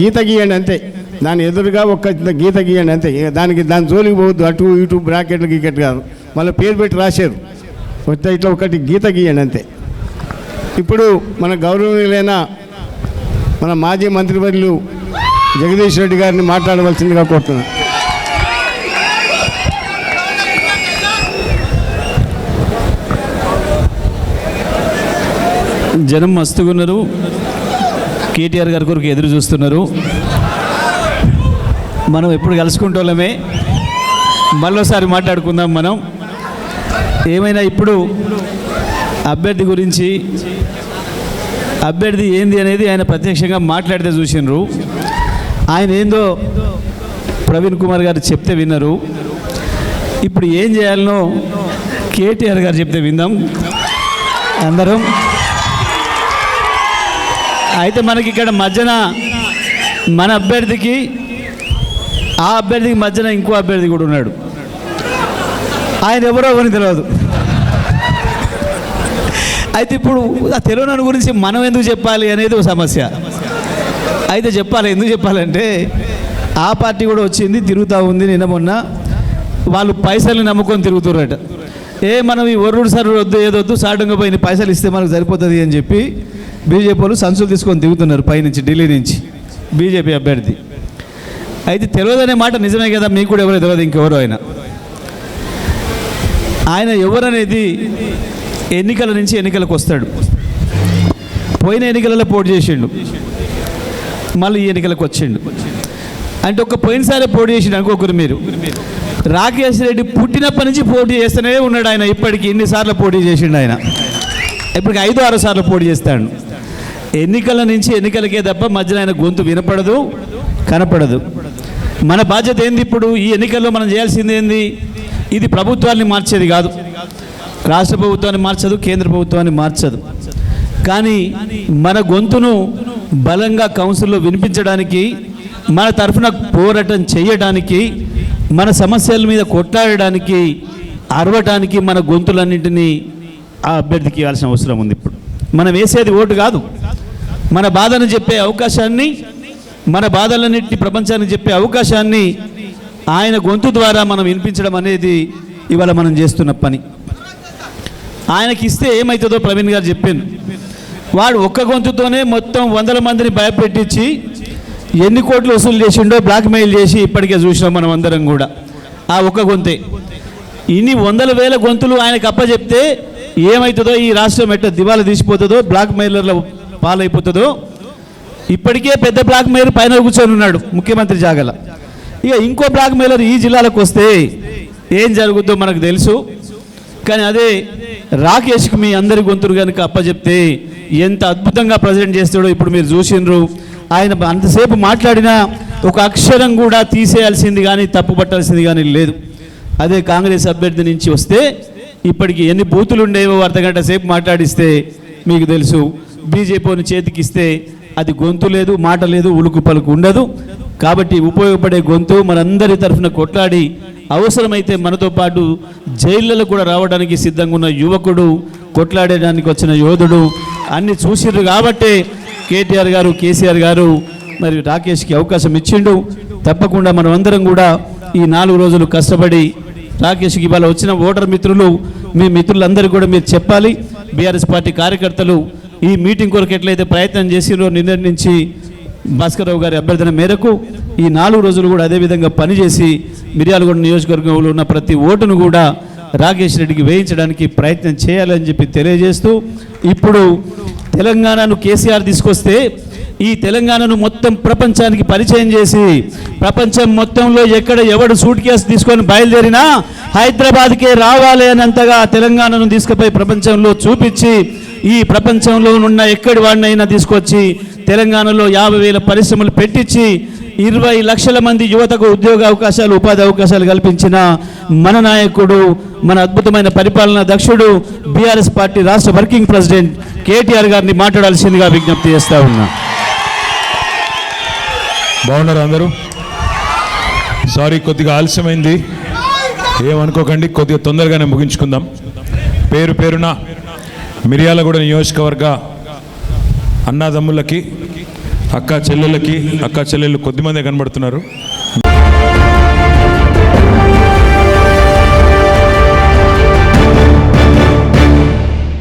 గీత గీయండి అంతే. దాని ఎదురుగా ఒక్క గీత గీయండి అంతే. దానికి దాని జోలికి పోవద్దు. అటు ఇటు బ్రాకెట్లు గీకెట్ కాదు. మళ్ళీ పేరు పెట్టి రాశారు. వస్తే ఇట్లా ఒకటి గీత గీయండి అంతే. ఇప్పుడు మన గౌరవనీయులైన మన మాజీ మంత్రివర్యులు జగదీష్ రెడ్డి గారిని మాట్లాడవలసిందిగా కోరుతున్నా జనం మస్తుగున్నారు. కేటీఆర్ గారి కొరకు ఎదురు చూస్తున్నారు. మనం ఎప్పుడు కలుసుకుంటోళ్ళమే. మరోసారి మాట్లాడుకుందాం మనం. ఏమైనా ఇప్పుడు అభ్యర్థి గురించి అభ్యర్థి ఏంది అనేది ఆయన ప్రత్యక్షంగా మాట్లాడితే చూసినారు ఆయన ఏందో ప్రవీణ్ కుమార్ గారు చెప్తే విన్నారు. ఇప్పుడు ఏం చేయాలనో కేటీఆర్ గారు చెప్తే విందాం. అందరం అయితే మనకి ఇక్కడ మధ్యన మన అభ్యర్థికి ఆ అభ్యర్థికి మధ్యన ఇంకో అభ్యర్థి కూడా ఉన్నాడు. ఆయన ఎవరో అని తెలియదు అయితే ఇప్పుడు ఆ తెలియని గురించి మనం ఎందుకు చెప్పాలి అనేది ఒక సమస్య. అయితే చెప్పాలి ఎందుకు చెప్పాలంటే ఆ పార్టీ కూడా వచ్చింది తిరుగుతూ ఉంది నిన్న మొన్న. వాళ్ళు పైసలు నమ్ముకొని తిరుగుతున్నారట ఏ మనం ఈ ఒర్రుడు సరుడు వద్దు ఏదొద్దు సాటంగా పోయిన పైసలు ఇస్తే మనకు సరిపోతుంది అని చెప్పి బీజేపీ వాళ్ళు సంచులు తీసుకొని దిగుతున్నారు పైనుంచి ఢిల్లీ నుంచి. బీజేపీ అభ్యర్థి. అయితే తెలియదనే మాట నిజమే కదా మీకు కూడా ఎవరో తెలియదు ఇంకెవరు ఆయన ఆయన ఎవరనేది ఎన్నికల నుంచి ఎన్నికలకు వస్తాడు. పోయిన ఎన్నికలలో పోటీ చేసిండు. మళ్ళీ ఈ ఎన్నికలకు వచ్చిండు. అంటే ఒక పోయినసారి పోటీ చేసిండు అనుకోకరు మీరు. రాకేష్ రెడ్డి పుట్టినప్పటి నుంచి పోటీ చేస్తూనే ఉన్నాడు ఆయన ఇప్పటికి. ఎన్నిసార్లు పోటీ చేసిండు ఆయన. ఇప్పటికి ఐదు ఆరు సార్లు పోటీ చేస్తాడు. ఎన్నికల నుంచి ఎన్నికలకే తప్ప మధ్యలో ఆయన గొంతు వినపడదు కనపడదు. మన బాధ్యత ఏంది ఇప్పుడు? ఈ ఎన్నికల్లో మనం చేయాల్సింది ఏంది? ఇది ప్రభుత్వాన్ని మార్చేది కాదు. రాష్ట్ర ప్రభుత్వాన్ని మార్చదు కేంద్ర ప్రభుత్వాన్ని మార్చదు. కానీ మన గొంతును బలంగా కౌన్సిల్లో వినిపించడానికి మన తరఫున పోరాటం చేయడానికి మన సమస్యల మీద కొట్లాడడానికి అరవటానికి మన గొంతులన్నింటినీ ఆ అభ్యర్థికి ఇవ్వాల్సిన అవసరం ఉంది ఇప్పుడు. మనం వేసేది ఓటు కాదు. మన బాధను చెప్పే అవకాశాన్ని మన బాధలన్నింటినీ ప్రపంచానికి చెప్పే అవకాశాన్ని ఆయన గొంతు ద్వారా మనం వినిపించడం అనేది ఇవాళ మనం చేస్తున్న పని. ఆయనకి ఇస్తే ఏమవుతుందో ప్రవీణ్ గారు చెప్పాను వాడు ఒక్క గొంతుతోనే మొత్తం వందల మందిని భయపెట్టించి ఎన్ని కోట్లు వసూలు చేసిండో బ్లాక్మెయిల్ చేసి ఇప్పటికే చూసినాం మనం అందరం కూడా. ఆ ఒక్క గొంతే. ఇన్ని వందల వేల గొంతులు ఆయనకు అప్పచెప్తే ఏమవుతుందో ఈ రాష్ట్రం ఎట్ట దివాలా తీసిపోతుందో బ్లాక్ మెయిలర్ల పాలైపోతుందో? ఇప్పటికే పెద్ద బ్లాక్ మేయర్ పైన కూర్చొని ఉన్నాడు ముఖ్యమంత్రి జాగల. ఇక ఇంకో బ్లాక్ మేయర్ ఈ జిల్లాలకు వస్తే ఏం జరుగుద్దో మనకు తెలుసు. కానీ అదే రాకేష్కి మీ అందరి గొంతులు కనుక అప్పచెప్తే ఎంత అద్భుతంగా ప్రజెంట్ చేస్తాడో ఇప్పుడు మీరు చూసిండ్రు. ఆయన అంతసేపు మాట్లాడినా ఒక అక్షరం కూడా తీసేయాల్సింది కానీ తప్పు పట్టాల్సింది కానీ లేదు. అదే కాంగ్రెస్ అభ్యర్థి నుంచి వస్తే ఇప్పటికి ఎన్ని బూతులు ఉండేవో అర్ధగంట సేపు మాట్లాడిస్తే మీకు తెలుసు. బీజేపీని చేతికిస్తే అది గొంతు లేదు మాట లేదు ఉలుకు పలుకు ఉండదు. కాబట్టి ఉపయోగపడే గొంతు మనందరి తరఫున కొట్లాడి అవసరమైతే మనతో పాటు జైళ్ళలో కూడా రావడానికి సిద్ధంగా ఉన్న యువకుడు కొట్లాడడానికి వచ్చిన యోధుడు అన్ని చూసిర్రు కాబట్టే కేటీఆర్ గారు కేసీఆర్ గారు మరి రాకేష్కి అవకాశం ఇచ్చిండు. తప్పకుండా మనం అందరం కూడా ఈ నాలుగు రోజులు కష్టపడి రాకేష్కి ఇవాళ వచ్చిన ఓటర్ మిత్రులు మీ మిత్రులందరూ కూడా మీరు చెప్పాలి. బీఆర్ఎస్ పార్టీ కార్యకర్తలు ఈ మీటింగ్ కొరకు ఎట్లయితే ప్రయత్నం చేసిరో నిన్నటి నుంచి భాస్కర్రావు గారి అభ్యర్థన మేరకు ఈ నాలుగు రోజులు కూడా అదేవిధంగా పనిచేసి మిర్యాలగూడ నియోజకవర్గంలో ఉన్న ప్రతి ఓటును కూడా రాకేష్ రెడ్డికి వేయించడానికి ప్రయత్నం చేయాలని చెప్పి తెలియజేస్తూ ఇప్పుడు తెలంగాణను కేసీఆర్ తీసుకొస్తే ఈ తెలంగాణను మొత్తం ప్రపంచానికి పరిచయం చేసి ప్రపంచం మొత్తంలో ఎక్కడ ఎవడు సూట్ కేసు తీసుకొని బయలుదేరినా హైదరాబాద్కే రావాలి అనంతగా తెలంగాణను తీసుకుపోయి ప్రపంచంలో చూపించి ఈ ప్రపంచంలో ఉన్న ఎక్కడి వాడినైనా తీసుకొచ్చి తెలంగాణలో యాభై వేల పరిశ్రమలు పెట్టించి ఇరవై లక్షల మంది యువతకు ఉద్యోగ అవకాశాలు ఉపాధి అవకాశాలు కల్పించిన మన నాయకుడు మన అద్భుతమైన పరిపాలన దక్షుడు బీఆర్ఎస్ పార్టీ రాష్ట్ర వర్కింగ్ ప్రెసిడెంట్ కేటీఆర్ గారిని మాట్లాడాల్సిందిగా విజ్ఞప్తి చేస్తా ఉన్నా. బాగున్నారు అందరూ? సారీ కొద్దిగా ఆలస్యమైంది. ఏమనుకోకండి కొద్దిగా తొందరగానే ముగించుకుందాం. పేరు పేరున మిర్యాలగూడ నియోజకవర్గ అన్నాదమ్ములకి అక్క చెల్లెళ్ళకి అక్క చెల్లెళ్ళు కొద్దిమందే కనబడుతున్నారు.